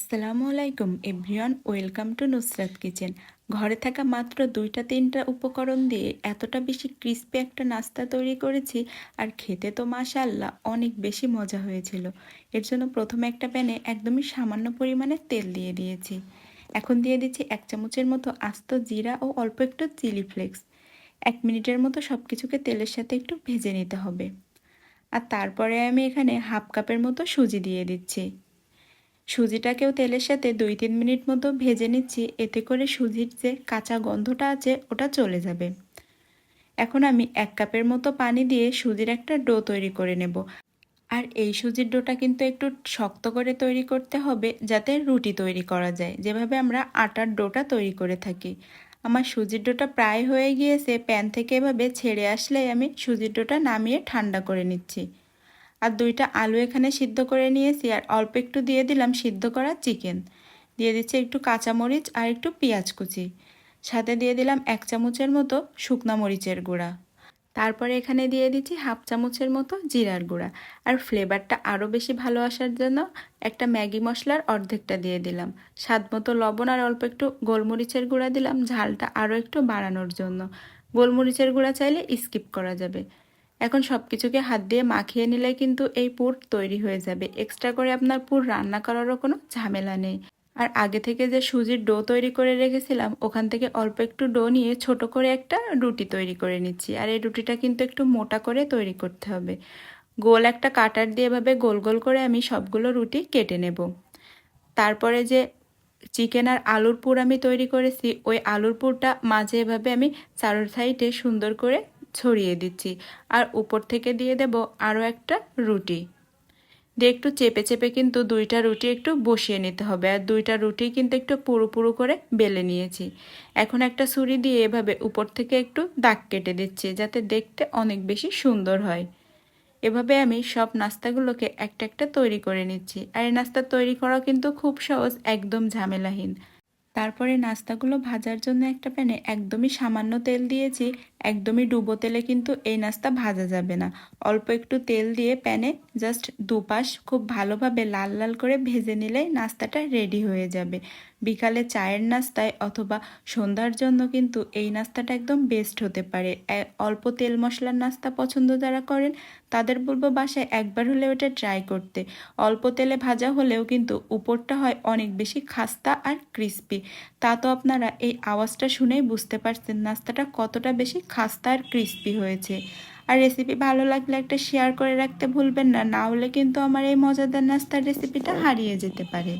আসসালামু আলাইকুম everyone, welcome to Nusrat kitchen. ঘরে থাকা মাত্র দুইটা তিনটা উপকরণ দিয়ে এতটা বেশি ক্রিস্পি একটা নাস্তা তৈরি করেছি আর খেতে তো মাশাল্লাহ অনেক বেশি মজা হয়েছিল। এর জন্য প্রথমে একটা প্যানে একদমই সামান্য পরিমাণে তেল দিয়ে দিয়েছি। এখন দিয়ে দিচ্ছি এক চামচের মতো আস্ত জিরা ও অল্প একটু চিলি ফ্লেক্স। এক মিনিটের মতো সব কিছুকে তেলের সাথে একটু ভেজে নিতে হবে। আর তারপরে আমি এখানে হাফ কাপের মতো সুজি দিয়ে দিচ্ছি। সুজিটাকেও তেলের সাথে দুই তিন মিনিট মতো ভেজে নিচ্ছি, এতে করে সুজির যে কাঁচা গন্ধটা আছে, ওটা চলে যাবে। এখন আমি এক কাপের মতো পানি দিয়ে সুজির একটা ডো তৈরি করে নেব। আর এই সুজির ডোটা কিন্তু একটু শক্ত করে তৈরি করতে হবে, যাতে রুটি তৈরি করা যায়। যেভাবে আমরা আটার ডোটা তৈরি করে থাকি। আমার সুজির ডোটা প্রায় হয়ে গিয়েছে, প্যান থেকে এভাবে ছেড়ে আসলেই আমি সুজির ডোটা নামিয়ে ঠান্ডা করে নিচ্ছি। আর দুইটা আলু এখানে সিদ্ধ করে নিয়েছি আর অল্প একটু দিয়ে দিলাম সিদ্ধ করা চিকেন। দিয়ে দিচ্ছি একটু কাঁচামরিচ আর একটু পেঁয়াজ কুচি। সাথে দিয়ে দিলাম এক চামচের মতো শুকনা মরিচের গুঁড়া। তারপরে এখানে দিয়ে দিচ্ছি হাফ চামচের মতো জিরার গুঁড়া। আর ফ্লেভারটা আরও বেশি ভালো আসার জন্য একটা ম্যাগি মশলার অর্ধেকটা দিয়ে দিলাম। স্বাদ মতো লবণ আর অল্প একটু গোলমরিচের গুঁড়া দিলাম, ঝালটা আরও একটু বাড়ানোর জন্য। গোলমরিচের গুঁড়া চাইলে স্কিপ করা যাবে। এখন সব কিছুকে হাত দিয়ে মাখিয়ে নিলে কিন্তু এই পুর তৈরি হয়ে যাবে। এক্সট্রা করে আপনার পুর রান্না করারও কোনো ঝামেলা নেই। আর আগে থেকে যে সুজির ডো তৈরি করে রেখেছিলাম, ওখান থেকে অল্প একটু ডো নিয়ে ছোট করে একটা রুটি তৈরি করে নিচ্ছি। আর এই রুটিটা কিন্তু একটু মোটা করে তৈরি করতে হবে। গোল একটা কাটার দিয়ে এভাবে গোল গোল করে আমি সবগুলো রুটি কেটে নেব। তারপরে যে চিকেন আর আলুর পুর আমি তৈরি করেছি, ওই আলুর পুরটা মাঝে এভাবে আমি চারোর সাইডে সুন্দর করে ছড়িয়ে দিচ্ছি। আর উপর থেকে দিয়ে দেব আরও একটা রুটি। দিয়ে একটু চেপে চেপে কিন্তু দুইটা রুটি একটু বসিয়ে নিতে হবে। আর দুইটা রুটি কিন্তু একটু পুরো পুরো করে বেলে নিয়েছি। এখন একটা ছুরি দিয়ে এভাবে উপর থেকে একটু দাগ কেটে দিচ্ছি যাতে দেখতে অনেক বেশি সুন্দর হয়। এভাবে আমি সব নাস্তাগুলোকে একটা একটা তৈরি করে নিচ্ছি। আর এই নাস্তা তৈরি করা কিন্তু খুব সহজ, একদম ঝামেলাহীন। তারপরে নাস্তাগুলো ভাজার জন্য একটা প্যানে একদমই সামান্য তেল দিয়েছি, একদমই ডুবো তেলে কিন্তু এই নাস্তা ভাজা যাবে না। অল্প একটু তেল দিয়ে প্যানে জাস্ট দুপাশ খুব ভালোভাবে লাল লাল করে ভেজে নিলেই নাস্তাটা রেডি হয়ে যাবে। বিকালে চায়ের নাস্তায় অথবা সন্ধ্যার জন্য কিন্তু এই নাস্তাটা একদম বেস্ট হতে পারে। অল্প তেল মশলার নাস্তা পছন্দ যারা করেন, তাদের বলব বাসায় একবার হলে ওটা ট্রাই করতে। অল্প তেলে ভাজা হলেও কিন্তু উপরটা হয় অনেক বেশি খাস্তা আর ক্রিস্পি তা তো আপনারা এই আওয়াজটা শুনেই বুঝতে পারছেন নাস্তাটা কতটা বেশি খাস্তা আর ক্রিস্পি হয়েছে। আর রেসিপি ভালো লাগলে একটা শেয়ার করে রাখতে ভুলবেন না না হলে কিন্তু আমার এই মজাদার নাস্তার রেসিপিটা হারিয়ে যেতে পারে।